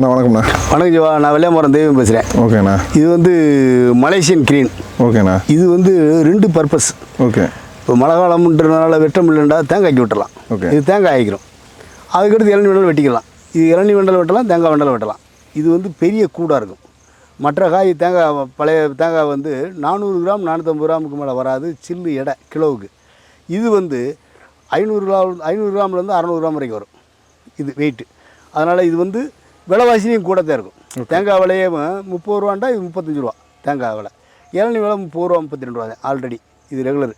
அண்ணா வணக்கம்ண்ணா. வணக்கம் ஜிவா. நான் வெள்ளையமரம் தெய்வம் பேசுகிறேன் ஓகேண்ணா. இது வந்து மலேசியன் கிரீன். ஓகேண்ணா. இது வந்து ரெண்டு பர்பஸ். ஓகே. இப்போ மழை காலம்ன்றதுனால வெட்டம் இல்லைண்டா தேங்காய்க்கு விட்டுறலாம் Okay. இது தேங்காய் ஆகிக்கிறோம் அதுக்கடுத்து இளநீ வண்டல் வெட்டிக்கலாம். இது இளநீ வண்டல் வெட்டலாம் தேங்காய் வண்டல் வெட்டலாம். இது வந்து பெரிய கூடாக இருக்கும். மற்ற காய் தேங்காய் பழைய தேங்காய் வந்து நானூறு கிராம் நானூற்றம்பது கிராமுக்கு மேலே வராது. சில்லு எடை கிலோவுக்கு. இது வந்து ஐநூறு கிராம் ஐநூறு கிராம்லேருந்து அறநூறு கிராம் வரைக்கும் வரும். இது வெயிட்டு அதனால் இது வந்து விலைவாசியும் கூட தான் இருக்கும் தேங்காய் விலையே முப்பது ரூபாண்டா இது முப்பத்தஞ்சு ரூபா தேங்காய் விலை. இளநீ விலை முப்பது ரூபா முப்பத்தி ரெண்டு ரூபா தான் ஆல்ரெடி இது ரெகுலர்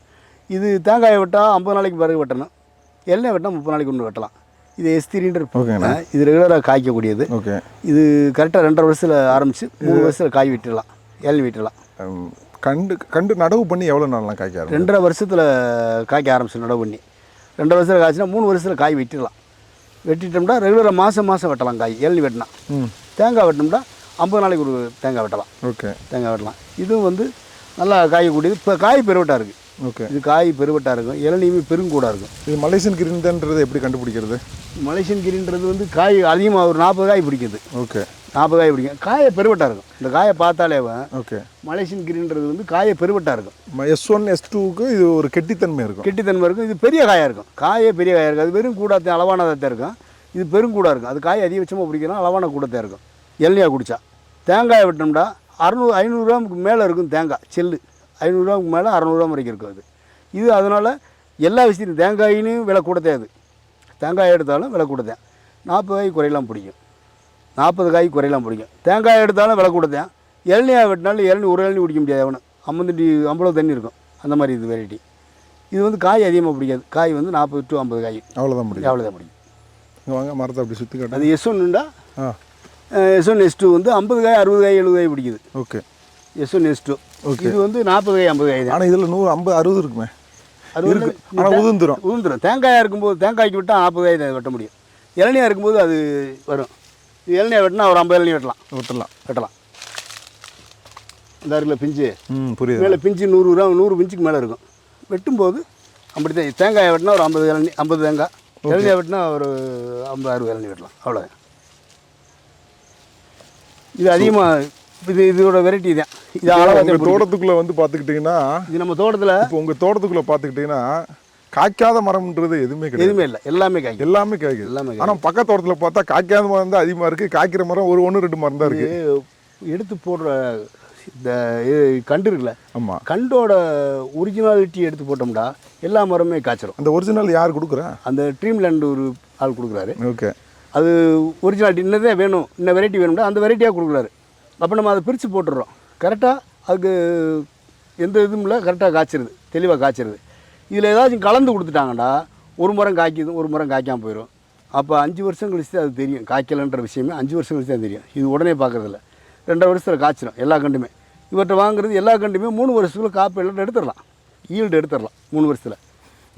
இது தேங்காயை வெட்டால் ஐம்பது நாளைக்கு பிறகு வெட்டணும். எண்ணெய் வெட்டால் முப்பது நாளைக்கு ஒன்று வெட்டலாம். இது எஸ்திரின்ற. இது ரெகுலராக காய்க்கக்கூடியது. ஓகே இது கரெக்டாக ரெண்டரை வருஷத்தில் ஆரம்பித்து மூணு வருஷத்தில் காய் விட்டுடலாம். இளநீ விட்டுடலாம். கண்டு கண்டு நடவு பண்ணி எவ்வளோ நாள்லாம் காய்க்க ரெண்டரை வருஷத்தில் காய்க்க ஆரம்பிச்சு நடவு பண்ணி. ரெண்டரை வருஷத்தில் காய்ச்சினா மூணு வருஷத்தில் காய் வெட்டிடலாம். வெட்டிட்டோம்னா ரெகுலராக மாதம் மாதம் வெட்டலாம் காய். இளநீ வெட்டினா. தேங்காய் வெட்டினோம்னா ஐம்பது நாளைக்கு ஒரு தேங்காய் வெட்டலாம். ஓகே. தேங்காய் வெட்டலாம். இதுவும் வந்து நல்லா காய்க்கக்கூடியது இப்போ காய் பெருவட்டாக இருக்குது ஓகே. இது காய் பெருவட்டாக இருக்கும். இளநீயுமே பெருங்கூடாக இருக்கும். இது மலேசியன் கிரிந்தன்றது எப்படி கண்டுபிடிக்கிறது? மலேசியன் கிரின்றது வந்து காய் அதிகமாக ஒரு நாற்பது காய் பிடிக்குது. ஓகே. நாற்பது காய் பிடிக்கும். காயை பெருவட்டாக இருக்கும். இந்த காயை பார்த்தாலே ஓகே. மலேசியன் கிரின்றது வந்து காயை பெருவட்டாக இருக்கும். எஸ் ஒன் எஸ் டூக்கு இது ஒரு கெட்டித்தன்மை இருக்கும். கெட்டித்தன்மை இருக்கும். இது பெரிய காயாக இருக்கும். காயே பெரிய காயாக இருக்கும் அது வெறும் கூடாத்த அளவானதாக இருக்கும். இது பெருங்கூடாக இருக்கும். அது காய் அதிகபட்சமாக பிடிக்கணும் அளவான கூடத்தான் இருக்கும். எல்லையாக குடித்தா தேங்காயை விட்டோம்னா அறநூறு ஐநூறுரூவாக்கு மேலே இருக்கும் தேங்காய் செல்லு. ஐநூறுரூவாக்கு மேலே அறநூறுவா வரைக்கும் இருக்கும் அது. இது அதனால் எல்லா விஷயத்தையும் தேங்காயினும் விலை கூடத்தே அது. தேங்காய் எடுத்தாலும் விலை கூடத்தேன் நாற்பது காய் குறையலாம் பிடிக்கும். நாற்பது காய் குறையலாம் பிடிக்கும். தேங்காய் எடுத்தாலும் விலை கூடத்தேன் இளநியாக வெட்டினாலும் இளநீ ஒரு இளநீ குடிக்க முடியாது அவனு ஐம்பத்தஞ்சு ஐம்பது தண்ணி இருக்கும். அந்த மாதிரி இது வெரைட்டி இது வந்து காய் அதிகமாக பிடிக்காது. காய் வந்து நாற்பது டு ஐம்பது காய். அவ்வளோதான் முடியும் அவ்வளோதான் பிடிக்கும். இங்கே வாங்க மரத்தை அப்படி சுற்றி அது எஸ் ஒன்னுண்டா ஆ. எஸ் ஒன் எஸ் டூ வந்து ஐம்பது காய் அறுபது காய் எழுபது காய் பிடிக்குது. Okay. S one S two. இது வந்து நாற்பது காய் ஐம்பது தான் ஆனால் இதில் நூறு ஐம்பது அறுபது இருக்குமே. இருக்கு. ஆனால் உதிர்ந்துரும். உளுந்துரும் தேங்காயாக இருக்கும்போது தேங்காய்க்கு விட்டால் நாற்பது தான் வெட்ட முடியும். இளநியாக இருக்கும்போது அது வரும். இளநியாக வெட்டினா ஒரு ஐம்பது இளநீ வெட்டலாம். விட்டுலாம். வெட்டலாம். இந்த இருக்குல்ல பிஞ்சு. புரியுது. மேலே பிஞ்சு நூறு கிராம் நூறு பிஞ்சுக்கு மேலே இருக்கும். வெட்டும்போது அப்படி தான் தேங்காயை வெட்டினா ஒரு ஐம்பது இளநீ ஐம்பது தேங்காய். இளநியை வெட்டினா ஒரு ஐம்பது அறுபது இளநீ வெட்டலாம். அவ்வளோ இது அதிகமாக இது இதோட வெரைட்டி தான். இது உங்கள் தோட்டத்துக்குள்ளே வந்து பார்த்துக்கிட்டிங்கன்னா இது நம்ம தோட்டத்தில் இப்போ உங்கள் தோட்டத்துக்குள்ளே பார்த்துக்கிட்டிங்கன்னா காய்க்காத மரம்ன்றது எதுவுமே கிடையாது. எதுவுமே இல்லை. எல்லாமே காய்க்கும். எல்லாமே காய்க்குது எல்லாமே ஆனால் பக்கத்து தோட்டத்தில் பார்த்தா காய்க்காத மரம் தான் அதிகமாக இருக்குது காய்க்கிற மரம் ஒரு ஒன்று ரெண்டு மரம் தான் இருக்குது எடுத்து போடுற இந்த கண்டு இருக்குல்ல? ஆமாம் கண்டோட ஒரிஜினாலிட்டி எடுத்து போட்டோம்னா எல்லா மரமே காய்ச்சிரும். அந்த ஒரிஜினல் யார் கொடுக்குறா? அந்த ட்ரீம்லேண்ட் ஒரு ஆள் கொடுக்குறாரு. ஓகே. அது ஒரிஜினாலிட்டி இன்னதே வேணும். இன்ன வெரைட்டி வேணும்னா அந்த வெரைட்டியாக கொடுக்குறாரு. அப்போ நம்ம அதை பிரித்து போட்டுடுறோம். கரெக்டாக அதுக்கு எந்த இதுவும் இல்லை கரெக்டாக காய்ச்சிருது தெளிவாக காய்ச்சிருது. இதில் ஏதாச்சும் கலந்து கொடுத்துட்டாங்கடா ஒரு முறம் காய்க்குது ஒரு முறம் காய்க்காமல் போயிடும் அப்போ அஞ்சு வருஷம் கழிச்சு தான் அது தெரியும். காய்க்கலன்ற விஷயமே அஞ்சு வருஷம் கழிச்சு தான் தெரியும். இது உடனே பார்க்குறதில்ல ரெண்டரை வருஷத்தில் காய்ச்சிடும் எல்லா கண்டுமே. இவர்கிட்ட வாங்குறது எல்லா கண்டுமே மூணு வருஷத்துக்குள்ள காப்பி எல்லாம் எடுத்துடலாம். ஈல்டு எடுத்துடலாம் மூணு வருஷத்தில்.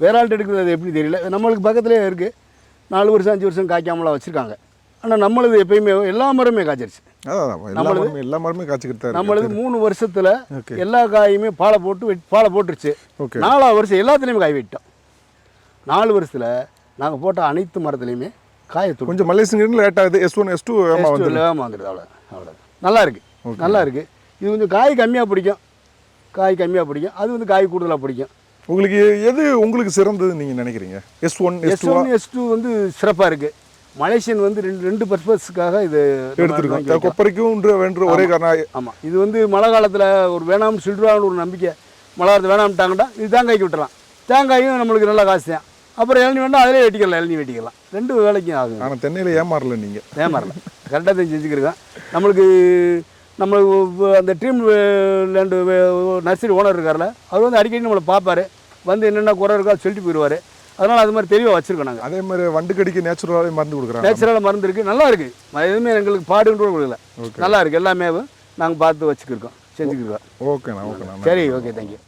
வேற ஆள்கிட்ட எடுக்கிறது அது எப்படி தெரியல. நம்மளுக்கு பக்கத்துலேயே இருக்குது நாலு வருஷம் அஞ்சு வருஷம் காய்க்காமலாம் வச்சுருக்காங்க. ஆனால் நம்மளது எப்பயுமே எல்லா மரமே காய்ச்சிருச்சு. அதான். எல்லா மரமே காய்ச்சிக்கிட்டு. நம்மளது மூணு வருஷத்தில். எல்லா காயுமே பாலை போட்டு பாலை போட்டுருச்சு. நாலாவது வருஷம் எல்லாத்துலேயுமே காய் வெட்டோம் நாலு வருஷத்தில் நாங்கள் போட்ட அனைத்து மரத்துலையுமே காயை கொஞ்சம் மலேசியன் லேட் ஆகுது. எஸ் ஒன் எஸ் டூ வேகமாக வந்துடுது அவ்வளோ அவ்வளோ நல்லா இருக்கு. நல்லா இருக்கு. இது வந்து காய் கம்மியாக பிடிக்கும். காய் கம்மியாக பிடிக்கும். அது வந்து காய் கூடுதலாக பிடிக்கும். உங்களுக்கு எது உங்களுக்கு சிறந்ததுன்னு நீங்கள் நினைக்கிறீங்க? S one S one S two வந்து சிறப்பாக இருக்குது மலேசியன் வந்து ரெண்டு ரெண்டு பர்பஸ்க்காக இது எடுத்துருக்கோம். கொப்பரைக்கும் வேண்ட ஒரே காரணம். ஆமாம் இது வந்து மழை காலத்தில் ஒரு வேணாம்னு சொல்லிடுவாங்கன்னு ஒரு நம்பிக்கை. மழை காலத்தில் வேணாம்ட்டாங்கடா இது தேங்காய்க்கு விட்டுறலாம். தேங்காயும் நம்மளுக்கு நல்ல காசு தான் அப்புறம் இளநீ வேணா அதிலே வெட்டிக்கலாம் இளநீ வெட்டிக்கலாம். ரெண்டு வேலைக்கும் ஆகும் ஆனால் தென்னையில் ஏமாறல நீங்கள் ஏமாறல. கரெக்டாக தான் செஞ்சுக்கிருக்கேன் நம்மளுக்கு நம்மளுக்கு அந்த ட்ரீம் லேண்டு நர்சரி ஓனர் இருக்கார்ல அவர் வந்து அடிக்கடி நம்மளை பார்ப்பாரு. வந்து என்னென்ன குறை இருக்கோ சொல்லிட்டு போயிடுவார். அதனால் அது மாதிரி தெளிவாக வச்சுருக்கோம் நாங்கள் அதே மாதிரி வண்டு கடிக்கு நேச்சுரலாகவே மருந்து கொடுக்குறாங்க. நேச்சுரலாக மருந்து இருக்குது நல்லா இருக்குது எதுவுமே எங்களுக்கு பாடுன்ற கொடுக்கல. நல்லா இருக்குது எல்லாமே நாங்கள் பார்த்து வச்சுக்கிருக்கோம். செஞ்சுக்கிருக்கோம். ஓகேண்ணா ஓகேண்ணா. சரி ஓகே தேங்க்யூ